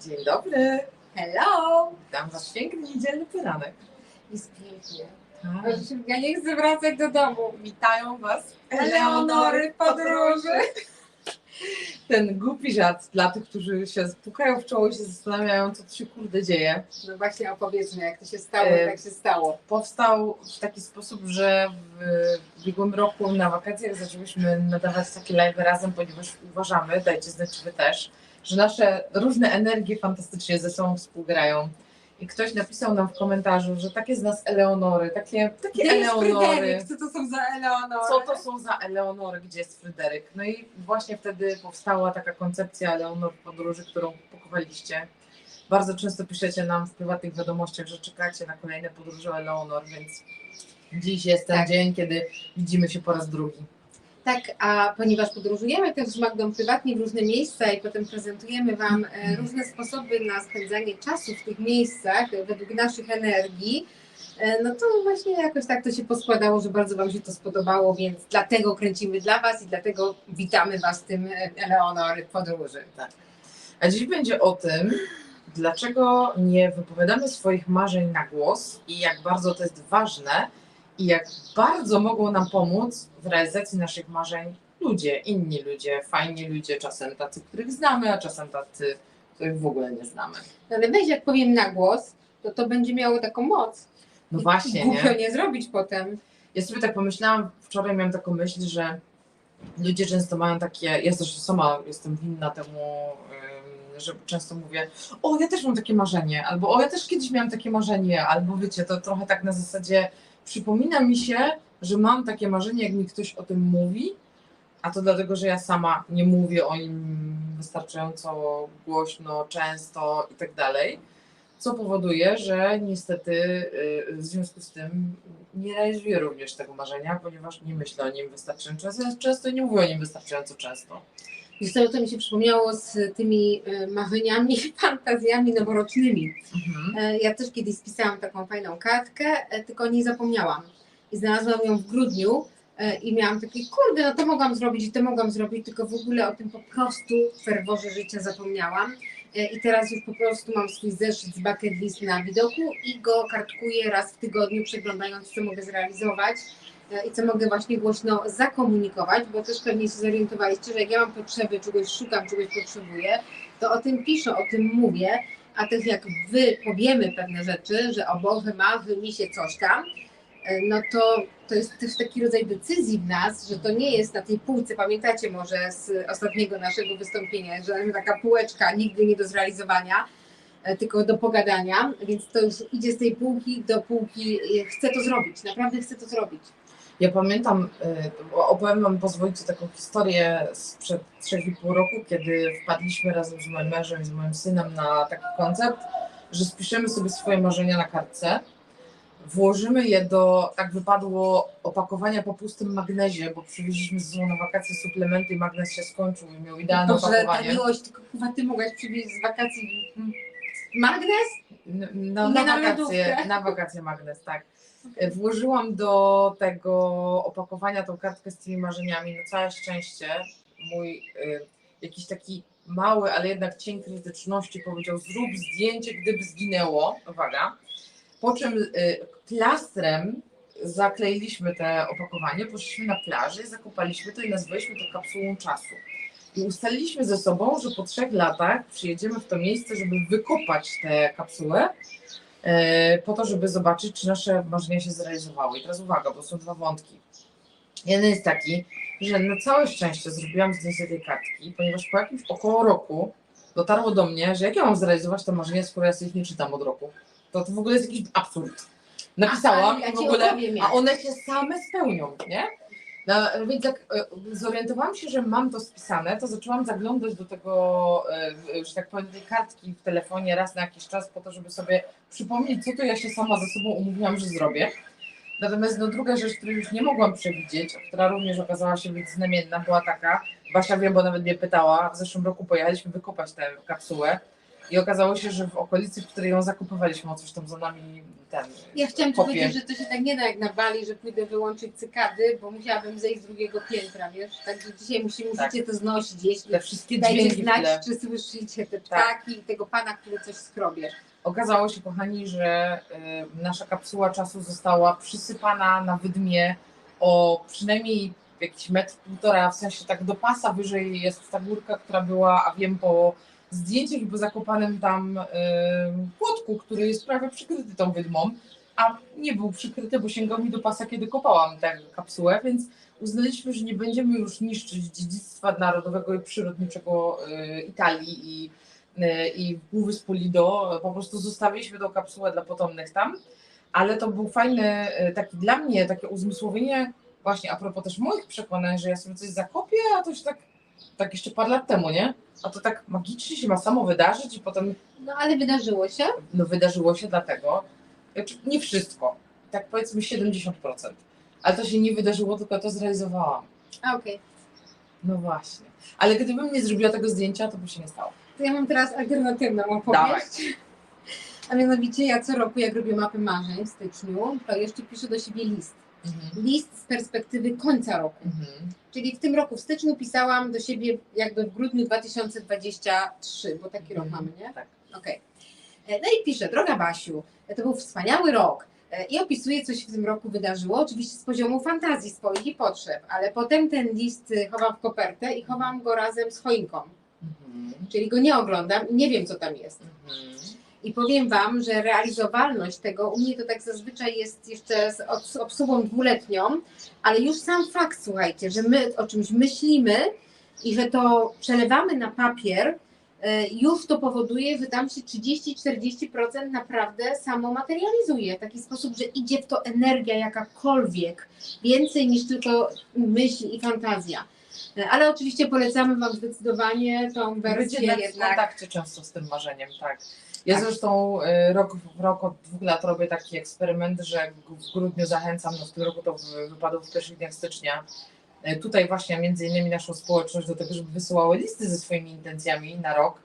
Dzień dobry. Hello! Witam Was piękny niedzielny poranek. Jest pięknie. Tak. Ja nie chcę wracać do domu. Witają Was Eleonory podróży. Ten głupi żart dla tych, którzy się pukają w czoło i się zastanawiają, co tu się kurde dzieje. No właśnie opowiedzmy, jak to się stało, E, jak się stało. Powstał w taki sposób, że w ubiegłym roku na wakacjach zaczęliśmy nadawać takie live razem, ponieważ uważamy, dajcie znać czy Wy też, że nasze różne energie fantastycznie ze sobą współgrają. I ktoś napisał nam w komentarzu, że takie z nas Eleonory, takie, takie Gdzie Eleonory. Fryderyk? Co to są za Eleonory? Co to są za Eleonory, gdzie jest Fryderyk? No i właśnie wtedy powstała taka koncepcja Eleonor w podróży, którą pokochaliście. Bardzo często piszecie nam w prywatnych wiadomościach, że czekacie na kolejne podróże Eleonor, więc dziś jest ten Tak. dzień, kiedy widzimy się po raz drugi. Tak, a ponieważ podróżujemy też z Magdą prywatnie w różne miejsca i potem prezentujemy Wam e, różne sposoby na spędzanie czasu w tych miejscach według naszych energii, e, no to właśnie jakoś tak to się poskładało, że bardzo Wam się to spodobało, więc dlatego kręcimy dla Was i dlatego witamy Was w tym e, Eleonory podróży. A dziś będzie o tym, dlaczego nie wypowiadamy swoich marzeń na głos i jak bardzo to jest ważne i jak bardzo mogą nam pomóc w realizacji naszych marzeń ludzie, inni ludzie, fajni ludzie, czasem tacy, których znamy, a czasem tacy, których w ogóle nie znamy. No Ale weź, jak powiem na głos, to to będzie miało taką moc. No I właśnie, Głupio nie? nie zrobić potem. Ja sobie tak pomyślałam, wczoraj miałam taką myśl, że ludzie często mają takie, ja też sama jestem winna temu, że często mówię, o ja też mam takie marzenie, albo o ja też kiedyś miałam takie marzenie, albo wiecie, to trochę tak na zasadzie przypomina mi się, że mam takie marzenie, jak mi ktoś o tym mówi, a to dlatego, że ja sama nie mówię o nim wystarczająco głośno, często i tak dalej co powoduje, że niestety y, w związku z tym nie realizuję również tego marzenia, ponieważ nie myślę o nim wystarczająco często i nie mówię o nim wystarczająco często. Wiesz co, to mi się przypomniało z tymi e, marzeniami, fantazjami noworocznymi. E, Ja też kiedyś spisałam taką fajną kartkę, e, tylko o niej zapomniałam. I znalazłam ją w grudniu i miałam takie, kurde, no to mogłam zrobić i to mogłam zrobić, tylko w ogóle o tym po prostu w ferworze życia zapomniałam. I teraz już po prostu mam swój zeszyt z bucket list na widoku i go kartkuję raz w tygodniu, przeglądając, co mogę zrealizować i co mogę właśnie głośno zakomunikować, bo też pewnie się zorientowaliście, że jak ja mam potrzeby, czegoś szukam, czegoś potrzebuję, to o tym piszę, o tym mówię, a też jak wy powiemy pewne rzeczy, że o Boże, marzy mi się coś tam, e, no to to jest też taki rodzaj decyzji w nas, że to nie jest na tej półce, pamiętacie może z ostatniego naszego wystąpienia, że taka półeczka nigdy nie do zrealizowania, e, tylko do pogadania, więc to już idzie z tej półki do półki, e, chcę to zrobić, naprawdę chcę to zrobić. Ja pamiętam, y, opowiem Wam, pozwolicie, taką historię sprzed 3,5 roku, kiedy wpadliśmy razem z moim mężem i z moim synem na taki koncept, że spiszemy sobie swoje marzenia na kartce, włożymy je do, tak wypadło, opakowania po pustym magnezie, bo przywieźliśmy ze sobą na wakacje suplementy i magnes się skończył i miał idealne Boże, ta opakowanie. miłość, tylko chyba ty mogłaś przywieźć z wakacji mm, magnes? N- No, Nie na, na wakacje, lodówkę. na wakacje magnes, tak. Włożyłam do tego opakowania tą kartkę z tymi marzeniami. Na całe szczęście mój y, jakiś taki mały, ale jednak cień krytyczności powiedział: Zrób zdjęcie, gdyby zginęło. Uwaga. Po czym y, plastrem zakleiliśmy te opakowanie, poszliśmy na plażę, zakopaliśmy to i nazwaliśmy to kapsułą czasu. I ustaliliśmy ze sobą, że po trzech latach przyjedziemy w to miejsce, żeby wykopać tę kapsułę, po to, żeby zobaczyć, czy nasze marzenia się zrealizowały. I teraz uwaga, bo są dwa wątki. Jeden jest taki, że na całe szczęście zrobiłam zdjęcie tej kartki, ponieważ po jakimś około roku dotarło do mnie, że jak ja mam zrealizować te marzenia, skoro ja sobie ich nie czytam od roku. To to w ogóle jest jakiś absurd. Napisałam A, ja w ogóle, a one się same spełnią, nie? No, więc jak e, zorientowałam się, że mam to spisane, to zaczęłam zaglądać do tego, e, że tak powiem, tej kartki w telefonie raz na jakiś czas po to, żeby sobie przypomnieć, co to ja się sama ze sobą umówiłam, że zrobię. Natomiast no, druga rzecz, której już nie mogłam przewidzieć, a która również okazała się być znamienna, była taka, Basia wiem, bo nawet mnie pytała, w zeszłym roku pojechaliśmy wykopać tę kapsułę I okazało się, że w okolicy, w której ją zakupowaliśmy, o coś tam za nami ten. Ja chciałam ci kopie. powiedzieć, że to się tak nie da jak na Bali, że pójdę wyłączyć cykady, bo musiałabym zejść z drugiego piętra, wiesz? Także dzisiaj musi, Tak. musicie to znosić, jeśli Te wszystkie dajcie dźwięki w tle. znać, czy słyszycie te ptaki i tego pana, który coś skrobie. Okazało się, kochani, że y, nasza kapsuła czasu została przysypana na wydmie o przynajmniej jakiś metr, półtora, w sensie tak do pasa wyżej jest ta górka, która była, a wiem po zdjęciach i po zakopanym tam y, płotku, który jest prawie przykryty tą wydmą, a nie był przykryty, bo sięgał mi do pasa, kiedy kopałam tę kapsułę, więc uznaliśmy, że nie będziemy już niszczyć dziedzictwa narodowego i przyrodniczego y, Italii i y, i Półwyspu Lido, po prostu zostawiliśmy tą kapsułę dla potomnych tam, ale to był fajny, y, taki dla mnie, takie uzmysłowienie właśnie a propos też moich przekonań, że ja sobie coś zakopię, a to się tak, tak jeszcze parę lat temu, nie? A to tak magicznie się ma samo wydarzyć i potem No ale wydarzyło się. no, wydarzyło się dlatego, znaczy nie wszystko, tak powiedzmy 70%, ale to się nie wydarzyło, tylko to zrealizowałam. A okej. No właśnie. Ale gdybym nie zrobiła tego zdjęcia, to by się nie stało. To ja mam teraz alternatywną Dawaj. opowieść. A mianowicie ja co roku, jak robię mapy marzeń w styczniu, to jeszcze piszę do siebie list. Mhm. List z perspektywy końca roku. Mhm. Czyli w tym roku w styczniu pisałam do siebie jakby w grudniu 2023, bo taki rok Mhm. mamy, nie? Tak. Okej. E, No i piszę, droga Basiu, e, to był wspaniały rok. E, I opisuję, co się w tym roku wydarzyło, oczywiście z poziomu fantazji swoich i potrzeb, ale potem ten list y, chowam w kopertę i chowam go razem z choinką. Mhm. Czyli go nie oglądam i nie wiem, co tam jest. Mhm. I powiem Wam, że realizowalność tego, u mnie to tak zazwyczaj jest jeszcze z obs- obsługą dwuletnią, ale już sam fakt, słuchajcie, że my o czymś myślimy i że to przelewamy na papier, e, już to powoduje, że tam się 30-40% naprawdę samo materializuje. W taki sposób, że idzie w to energia jakakolwiek, więcej niż tylko myśl i fantazja. E, Ale oczywiście polecamy Wam zdecydowanie tą wersję jednak w jednak. kontakcie często z tym marzeniem, tak. Ja zresztą y, rok w rok od dwóch lat robię taki eksperyment, że w grudniu zachęcam, no w tym roku to wy- wypadło w pierwszych dniach stycznia, y, tutaj właśnie między innymi naszą społeczność do tego, żeby wysyłały listy ze swoimi intencjami na rok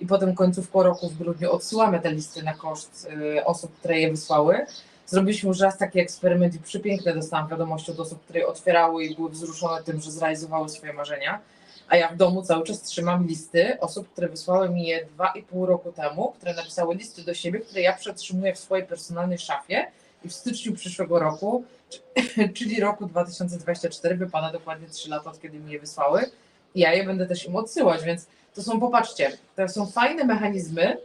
i potem końcówką roku w grudniu odsyłamy te listy na koszt y, osób, które je wysłały. Zrobiliśmy już raz taki eksperyment i przepiękne dostałam wiadomości od osób, które je otwierały i były wzruszone tym, że zrealizowały swoje marzenia. A ja w domu cały czas trzymam listy osób, które wysłały mi je dwa i pół roku temu, które napisały listy do siebie, które ja przetrzymuję w swojej personalnej szafie i w styczniu przyszłego roku, czyli roku 2024, wypada dokładnie 3 lata od kiedy mi je wysłały. I ja je będę też im odsyłać, więc to są, popatrzcie, to są fajne mechanizmy,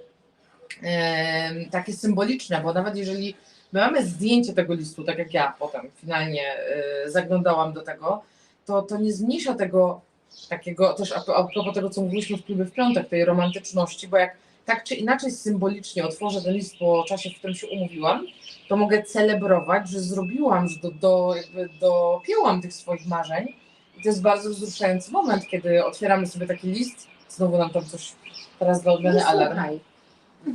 em, takie symboliczne, bo nawet jeżeli my mamy zdjęcie tego listu, tak jak ja potem finalnie e, zaglądałam do tego, to, to nie zmniejsza tego takiego, też a, propos tego, co mówiliśmy w klubie w piątek, tej romantyczności, bo jak tak czy inaczej symbolicznie otworzę ten list po czasie, w którym się umówiłam, to mogę celebrować, że zrobiłam, że do, do, jakby dopięłam tych swoich marzeń. I to jest bardzo wzruszający moment, kiedy otwieramy sobie taki list, znowu nam tam coś teraz dla odmiany No, alarm.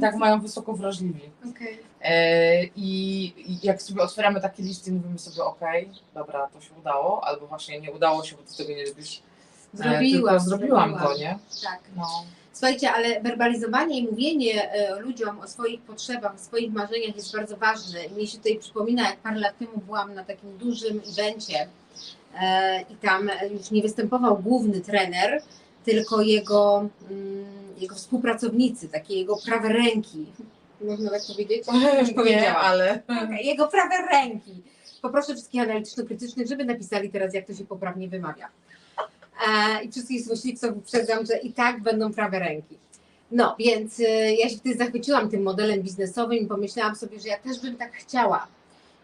Tak mają wysoko wrażliwi. Okej. E, I i jak sobie otwieramy takie listy i mówimy sobie, okej, dobra, to się udało, albo właśnie nie udało się, bo ty tego nie lubisz. Zrobiłam, zrobiłam to, zrobiłam. nie? Tak. No. Słuchajcie, ale werbalizowanie i mówienie e, ludziom o swoich potrzebach, o swoich marzeniach jest bardzo ważne. Mnie się tutaj przypomina, jak parę lat temu byłam na takim dużym evencie e, i tam już nie występował główny trener, tylko jego, mm, jego współpracownicy, takie jego prawe ręki. Można tak powiedzieć? Już powiedziałam. ale Jego prawe ręki. Poproszę wszystkich analityczno-krytycznych, żeby napisali teraz, jak to się poprawnie wymawia. E, I wszystkich złośliwców uprzedzam, że i tak będą prawe ręki. No, więc e, ja się wtedy zachwyciłam tym modelem biznesowym i pomyślałam sobie, że ja też bym tak chciała.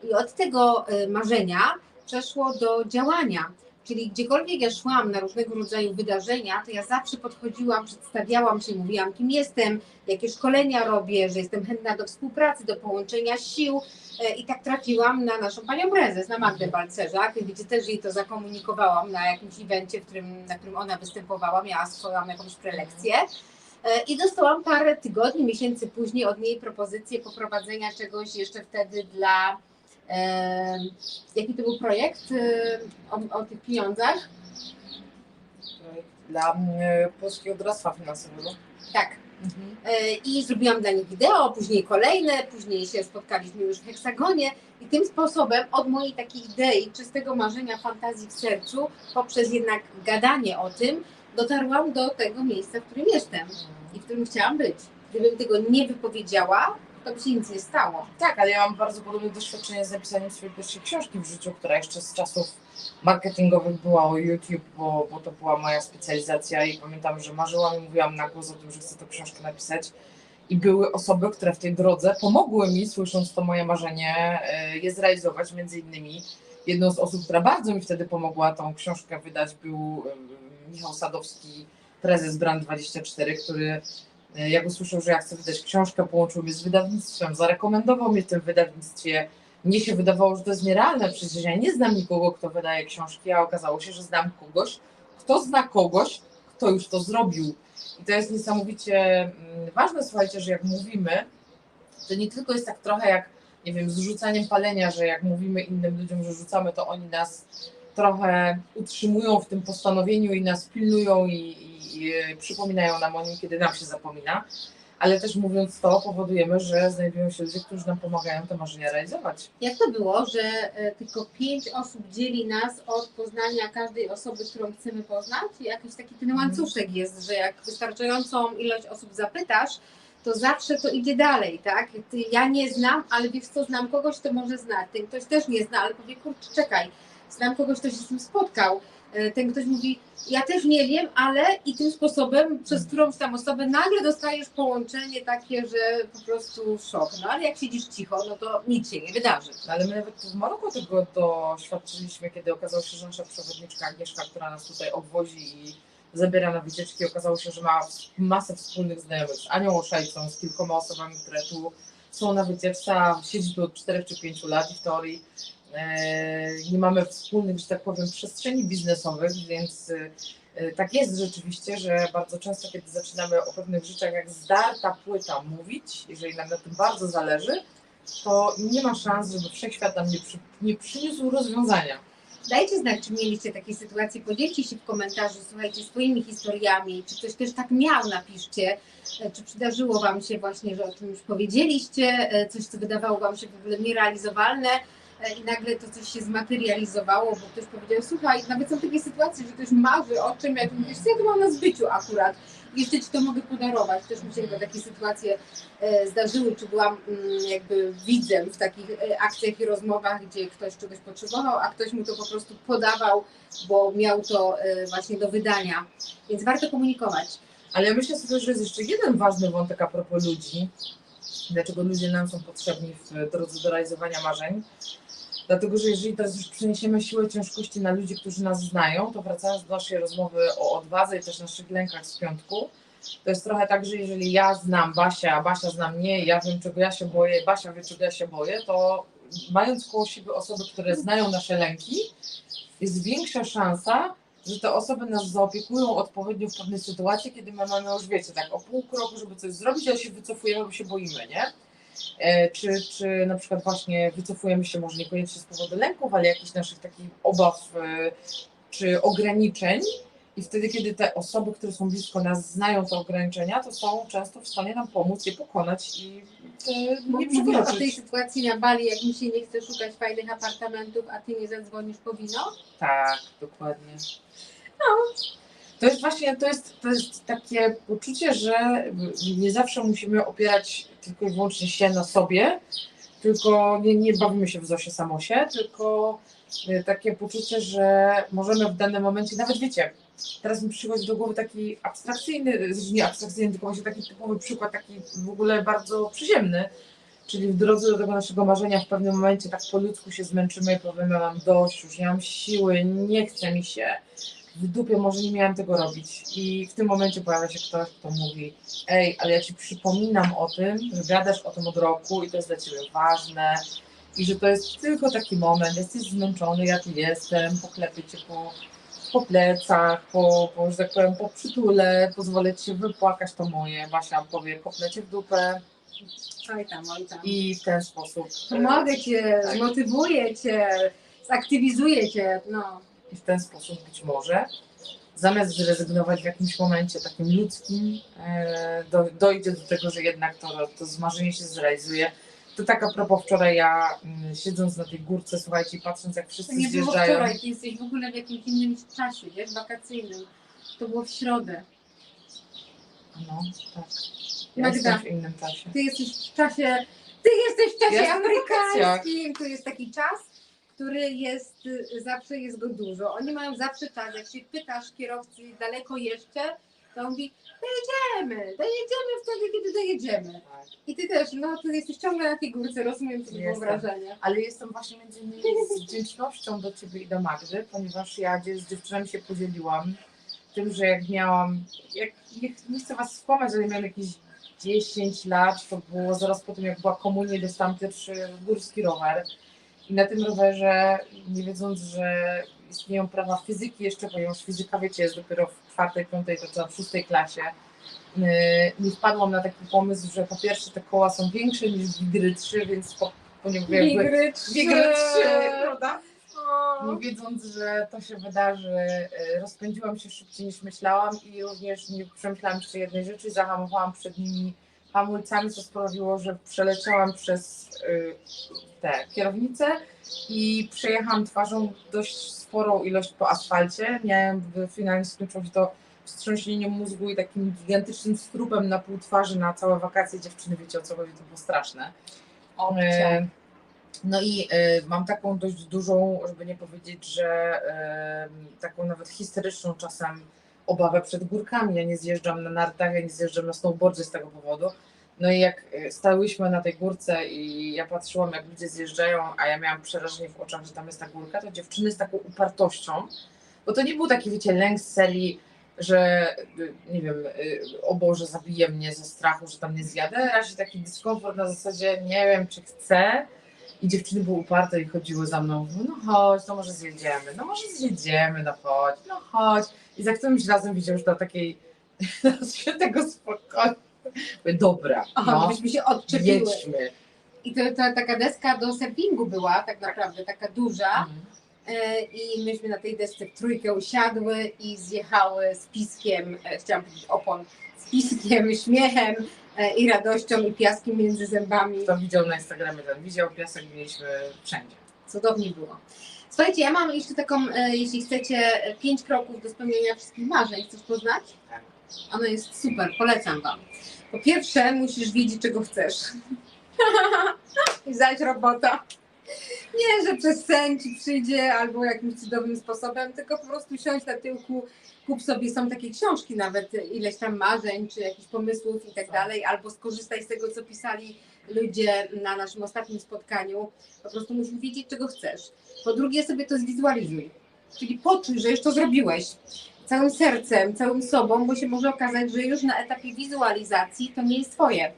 I od tego e, marzenia przeszło do działania. Czyli gdziekolwiek ja szłam na różnego rodzaju wydarzenia, to ja zawsze podchodziłam, przedstawiałam się, mówiłam, kim jestem, jakie szkolenia robię, że jestem chętna do współpracy, do połączenia sił, E, I tak trafiłam na naszą panią prezes, na Magdę Balcerzak. Wiecie, też jej to zakomunikowałam na jakimś evencie, w którym, na którym ona występowała, miała swoją jakąś prelekcję. E, I dostałam parę tygodni, miesięcy później od niej propozycję poprowadzenia czegoś jeszcze wtedy dla. Jaki to był projekt o, o tych pieniądzach? dla mm, Polskiego Doradztwa Finansowego. Tak, Mhm. E, i zrobiłam dla nich wideo, później kolejne, później się spotkaliśmy już w heksagonie i tym sposobem od mojej takiej idei, czystego marzenia, fantazji w sercu, poprzez jednak gadanie o tym, dotarłam do tego miejsca, w którym jestem i w którym chciałam być. Gdybym tego nie wypowiedziała, to by się nic nie stało. Tak, ale ja mam bardzo podobne doświadczenie z napisaniem swojej pierwszej książki w życiu, która jeszcze z czasów marketingowych była o YouTube, bo, bo to była moja specjalizacja i pamiętam, że marzyłam i mówiłam na głos o tym, że chcę tę książkę napisać. I były osoby, które w tej drodze pomogły mi, słysząc to moje marzenie, e, je zrealizować. Między innymi jedną z osób, która bardzo mi wtedy pomogła tą książkę wydać, był Michał Sadowski, prezes Brand24, który E, jak usłyszał, że ja chcę wydać książkę, połączył mnie z wydawnictwem, zarekomendował mnie w tym wydawnictwie. Mnie się wydawało, że to jest nierealne, przecież ja nie znam nikogo, kto wydaje książki, a okazało się, że znam kogoś, kto zna kogoś, kto już to zrobił. I to jest niesamowicie mm, ważne, słuchajcie, że jak mówimy, to nie tylko jest tak trochę jak, nie wiem, z rzucaniem palenia, że jak mówimy innym ludziom, że rzucamy, to oni nas trochę utrzymują w tym postanowieniu i nas pilnują i, i, przypominają nam o nim, kiedy nam się zapomina. Ale też mówiąc to, powodujemy, że znajdują się ludzie, którzy nam pomagają te marzenia realizować. Jak to było, że e, tylko pięć osób dzieli nas od poznania każdej osoby, którą chcemy poznać? Jakiś taki ten łańcuszek jest, że jak wystarczającą ilość osób zapytasz, to zawsze to idzie dalej, tak? Ja nie znam, ale wiesz co, znam kogoś, kto może znać. Ten ktoś też nie zna, ale powie, kurczę, czekaj, znam kogoś, kto się z tym spotkał. E, Ten ktoś mówi, ja też nie wiem, ale i tym sposobem, przez którąś tam osobę nagle dostajesz połączenie takie, że po prostu szok. No ale jak siedzisz cicho, no to nic się nie wydarzy. No, ale my nawet w Maroku tego doświadczyliśmy, kiedy okazało się, że nasza przewodniczka Agnieszka, która nas tutaj obwozi i zabiera na wycieczki, okazało się, że ma masę wspólnych znajomych z Anią Oszajcą, z kilkoma osobami, które tu są na wycieczce, siedzi tu od 4 czy 5 lat i w teorii nie mamy wspólnych, że tak powiem, przestrzeni biznesowych, więc e, tak jest rzeczywiście, że bardzo często, kiedy zaczynamy o pewnych rzeczach jak zdarta płyta mówić, jeżeli nam na tym bardzo zależy, to nie ma szans, żeby wszechświat nam nie, przy, nie przyniósł rozwiązania. Dajcie znać, czy mieliście takie sytuacje, podzielcie się w komentarzu, słuchajcie, swoimi historiami, czy ktoś też tak miał, napiszcie, E, czy przydarzyło Wam się właśnie, że o tym już powiedzieliście, e, coś, co wydawało Wam się w ogóle nierealizowalne? e, i nagle to coś się zmaterializowało, bo ktoś powiedział, słuchaj, nawet są takie sytuacje, że ktoś marzy o czym, jak mówisz, ja to mam na zbyciu akurat, jeszcze Ci to mogę podarować. Też mi się chyba takie sytuacje e, zdarzyły, czy byłam mm, jakby widzem w takich e, akcjach i rozmowach, gdzie ktoś czegoś potrzebował, a ktoś mu to po prostu podawał, bo miał to e, właśnie do wydania. Więc warto komunikować. Ale ja myślę sobie, że jest jeszcze jeden ważny wątek a propos ludzi. Dlaczego ludzie nam są potrzebni w drodze do realizowania marzeń? Dlatego, że jeżeli teraz już przeniesiemy siłę ciężkości na ludzi, którzy nas znają, to wracając do naszej rozmowy o odwadze i też naszych lękach z piątku, to jest trochę tak, że jeżeli ja znam Basia, Basia zna mnie, ja wiem, czego ja się boję, Basia wie, czego ja się boję, to mając koło siebie osoby, które znają nasze lęki, jest większa szansa, że te osoby nas zaopiekują odpowiednio w pewnej sytuacji, kiedy my mamy już, wiecie, tak o pół kroku, żeby coś zrobić, ale się wycofujemy, bo się boimy, nie? E, Czy, czy na przykład właśnie wycofujemy się może niekoniecznie z powodu lęków, ale jakichś naszych takich obaw e, czy ograniczeń i wtedy, kiedy te osoby, które są blisko nas znają te ograniczenia, to są często w stanie nam pomóc je pokonać i e, nie Mówisz o tej przekroczyć. sytuacji na Bali, jak mi się nie chce szukać fajnych apartamentów, a Ty nie zadzwonisz po wino? Tak, dokładnie. No, to jest właśnie, to jest, jest takie poczucie, że nie zawsze musimy opierać tylko i wyłącznie się na sobie, tylko nie, nie bawimy się w Zosie Samosie, tylko y, takie poczucie, że możemy w danym momencie, nawet wiecie, teraz mi przychodzi do głowy taki abstrakcyjny, znaczy nie abstrakcyjny, tylko właśnie taki typowy przykład, taki w ogóle bardzo przyziemny, czyli w drodze do tego naszego marzenia w pewnym momencie tak po ludzku się zmęczymy i powiemy, mam dość, już nie mam siły, nie chce mi się, w dupie może nie miałem tego robić. I w tym momencie pojawia się ktoś, kto mówi, ej, ale ja ci przypominam o tym, że gadasz o tym od roku i to jest dla ciebie ważne i że to jest tylko taki moment, jesteś zmęczony, ja tu jestem, poklepię cię po, po plecach, po, po, że tak powiem, po przytule, pozwolę ci się wypłakać, to moje, Basia powie, kopnę cię w dupę Oj tam, oj tam. i w ten sposób. Pomogę Cię, Tak. zmotywuję Cię, zaktywizuję Cię, no. I w ten sposób być może zamiast zrezygnować w jakimś momencie takim ludzkim, e, do, dojdzie do tego, że jednak to, to zmarzenie się zrealizuje. To tak a propos wczoraj ja mm, siedząc na tej górce, słuchajcie, patrząc jak To wszyscy nie było zjeżdżają. wczoraj, ty jesteś w ogóle w jakimś innym czasie, wiesz, wakacyjnym. To było w środę. No, tak. Ja Magda. jestem w innym czasie. Ty jesteś w czasie, ty jesteś w czasie na amerykańskim. To jest taki czas, który jest, zawsze jest go dużo. Oni mają zawsze czas. Jak się pytasz kierowcy daleko jeszcze, to on mówi, dojedziemy, dojedziemy wtedy, kiedy dojedziemy. I ty też, no ty jesteś ciągle na tej górce, rozumiem Jestem. wyobrażenie. Ale jestem właśnie między innymi z wdzięcznością do Ciebie i do Magdy, ponieważ ja z dziewczynami się podzieliłam tym, że jak miałam, jak, nie, nie chcę Was skłamać, ale miałam jakieś 10 lat, to było zaraz po tym, jak była komunia, dostałam pierwszy górski rower. I na tym rowerze, nie wiedząc, że istnieją prawa fizyki jeszcze, ponieważ fizyka, wiecie, jest dopiero w czwartej, piątej, to co w szóstej klasie, yy, nie wpadłam na taki pomysł, że po pierwsze te koła są większe niż Wigry 3, więc po, ponieważ jakby Wigry Wigry 3, trzy. prawda? O. Nie wiedząc, że to się wydarzy, y, rozpędziłam się szybciej niż myślałam i również nie przemyślałam jeszcze jednej rzeczy, zahamowałam przed nimi hamulcami, co sprawiło, że przeleciałam przez y, tę kierownicę i przejechałam twarzą dość sporą ilość po asfalcie. Miałem w- finalnie skończyło się to wstrząśnieniem mózgu i takim gigantycznym strupem na pół twarzy na całe wakacje. Dziewczyny, wiecie o co chodzi, to było straszne. E, No i e, mam taką dość dużą, żeby nie powiedzieć, że e, taką nawet historyczną czasem obawę przed górkami. Ja nie zjeżdżam na nartach, ja nie zjeżdżam na snowboardzie z tego powodu. No i jak e, stałyśmy na tej górce i ja patrzyłam, jak ludzie zjeżdżają, a ja miałam przerażenie w oczach, że tam jest ta górka, to dziewczyny z taką upartością, bo to nie był taki, wiecie, lęk z serii, że y, nie wiem, y, o Boże, zabije mnie ze strachu, że tam nie zjadę. Raczej taki dyskomfort na zasadzie, nie wiem, czy chcę. I dziewczyny były uparte i chodziły za mną. No chodź, no może zjedziemy, no może zjedziemy, no chodź, no chodź. I za którymś razem widziałem, że do takiej świętego spokoju. Mówię, dobra, Aha, no, byśmy się odczepiły. jedźmy. I to, to taka deska do surfingu była tak naprawdę, taka duża. E, I myśmy na tej desce w trójkę usiadły i zjechały z piskiem, e, chciałam powiedzieć opon, z piskiem, śmiechem e, i radością i piaskiem między zębami. Kto widział na Instagramie ten widział, piasek mieliśmy wszędzie. Cudownie było. Słuchajcie, ja mam jeszcze taką, e, jeśli chcecie, e, pięć kroków do spełnienia wszystkich marzeń. Chcesz poznać? Tak. Ono jest super, polecam Wam. Po pierwsze, musisz wiedzieć, czego chcesz. I zdać robota. Nie, że przez sen ci przyjdzie albo jakimś cudownym sposobem, tylko po prostu siądź na tyłku, kup sobie, są takie książki nawet, ileś tam marzeń, czy jakichś pomysłów i tak dalej, albo skorzystaj z tego, co pisali ludzie na naszym ostatnim spotkaniu. Po prostu musisz wiedzieć, czego chcesz. Po drugie, sobie to zwizualizuj. Czyli poczuj, że już to zrobiłeś. Całym sercem, całym sobą, bo się może okazać, że już na etapie wizualizacji to nie jest twoje.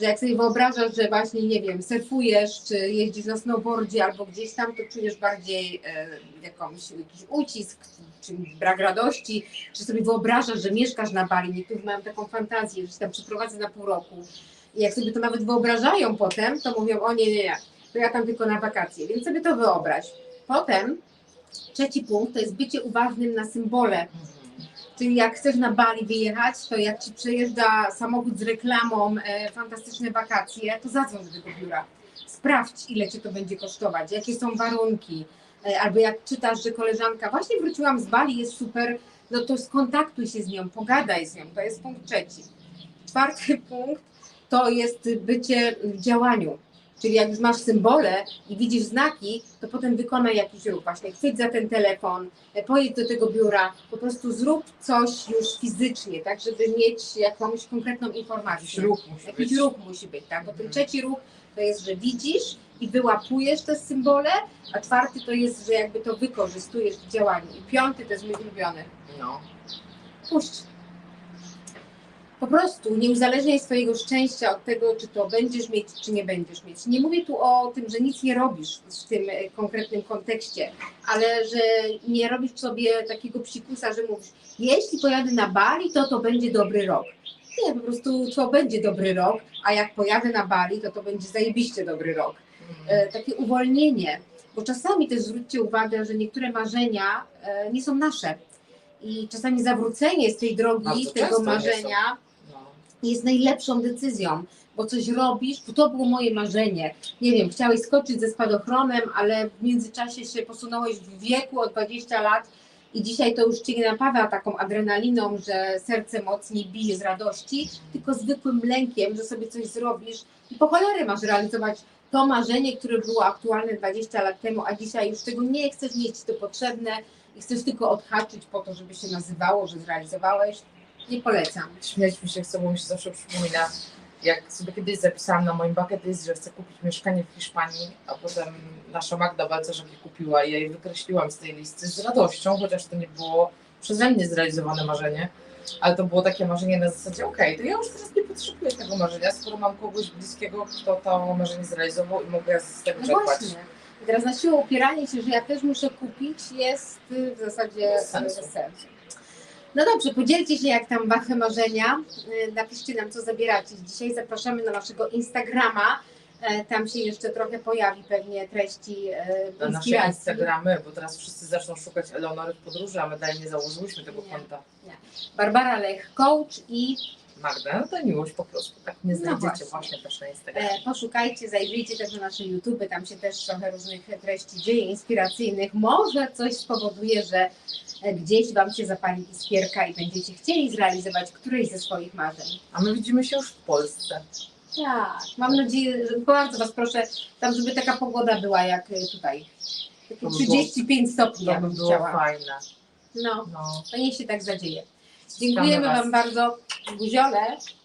Że jak sobie wyobrażasz, że właśnie, nie wiem, surfujesz, czy jeździsz na snowboardzie albo gdzieś tam, to czujesz bardziej e, jakąś, jakiś ucisk, czy brak radości, czy sobie wyobrażasz, że mieszkasz na Bali. Niektórzy mają taką fantazję, że się tam przeprowadzę na pół roku. I jak sobie to nawet wyobrażają potem, to mówią, o nie, nie, nie, to ja tam tylko na wakacje, więc sobie to wyobraź. Potem trzeci punkt to jest bycie uważnym na symbole. Czyli jak chcesz na Bali wyjechać, to jak ci przejeżdża samochód z reklamą e, fantastyczne wakacje, to zadzwoń do tego biura. Sprawdź, ile cię to będzie kosztować, jakie są warunki. E, albo jak czytasz, że koleżanka właśnie wróciłam z Bali, jest super, no to skontaktuj się z nią, pogadaj z nią. To jest punkt trzeci. Czwarty punkt to jest bycie w działaniu. Czyli jak już masz symbole i widzisz znaki, to potem wykonaj jakiś ruch. Właśnie chwyć za ten telefon, e, pojedź do tego biura, po prostu zrób coś już fizycznie, tak, żeby mieć jakąś konkretną Jakiś informację. ruch musi Jakiś być. ruch musi być, tak? Bo ten Mhm. trzeci ruch to jest, że widzisz i wyłapujesz te symbole, a czwarty to jest, że jakby to wykorzystujesz w działaniu. I piąty to jest mój ulubiony. No. Puść. Po prostu nie uzależniaj swojego szczęścia od tego, czy to będziesz mieć, czy nie będziesz mieć. Nie mówię tu o tym, że nic nie robisz w tym e, konkretnym kontekście, ale że nie robisz sobie takiego psikusa, że mówisz, jeśli pojadę na Bali, to to będzie dobry rok. Nie, po prostu to będzie dobry rok, a jak pojadę na Bali, to to będzie zajebiście dobry rok e, takie uwolnienie, bo czasami też zwróćcie uwagę, że niektóre marzenia e, nie są nasze. I czasami zawrócenie z tej drogi, Bardzo tego marzenia. Jest najlepszą decyzją, bo coś robisz, bo to było moje marzenie. Nie wiem, chciałeś skoczyć ze spadochronem, ale w międzyczasie się posunąłeś w wieku o 20 lat i dzisiaj to już cię nie napawa taką adrenaliną, że serce mocniej bije z radości, tylko zwykłym lękiem, że sobie coś zrobisz i po cholery masz realizować to marzenie, które było aktualne 20 lat temu, a dzisiaj już tego nie chcesz mieć, to potrzebne i chcesz tylko odhaczyć po to, żeby się nazywało, że zrealizowałeś. Nie polecam. Śmialiśmy się z sobą, mi się zawsze przypomina, jak sobie kiedyś zapisałam na moim bucket list, że chcę kupić mieszkanie w Hiszpanii, a potem nasza Magda Balcerzak je kupiła i ja je wykreśliłam z tej listy z radością, chociaż to nie było przeze mnie zrealizowane marzenie, ale to było takie marzenie na zasadzie, okej, to ja już teraz nie potrzebuję tego marzenia, skoro mam kogoś bliskiego, kto to marzenie zrealizował i mogę z tego No czerpać. właśnie. I teraz na siłę upieranie się, że ja też muszę kupić, jest w zasadzie Bez sensu. bez sensu. No dobrze, podzielcie się jak tam wasze marzenia. Y, Napiszcie nam, co zabieracie. Dzisiaj zapraszamy na naszego Instagrama. E, Tam się jeszcze trochę pojawi pewnie treści e, Na nasze inspiracji. Instagramy, bo teraz wszyscy zaczną szukać Eleonory w podróży, a my dalej nie założyłyśmy tego Nie. konta. Barbara Lech, coach i Magda, no to miłość po prostu, tak nie No znajdziecie właśnie. właśnie też na Instagramie. E, Poszukajcie, zajrzyjcie też na nasze YouTube, tam się też trochę różnych treści dzieje inspiracyjnych. Może coś spowoduje, że e, gdzieś Wam się zapali iskierka i będziecie chcieli zrealizować któreś ze swoich marzeń. A my widzimy się już w Polsce. Tak, mam nadzieję, że bardzo Was proszę, tam żeby taka pogoda była jak e, tutaj. Takie To by 35 stopni, To ja by bym było fajne. No, No. to niech się tak zadzieje. Dziękujemy. Wam bardzo. Buziole.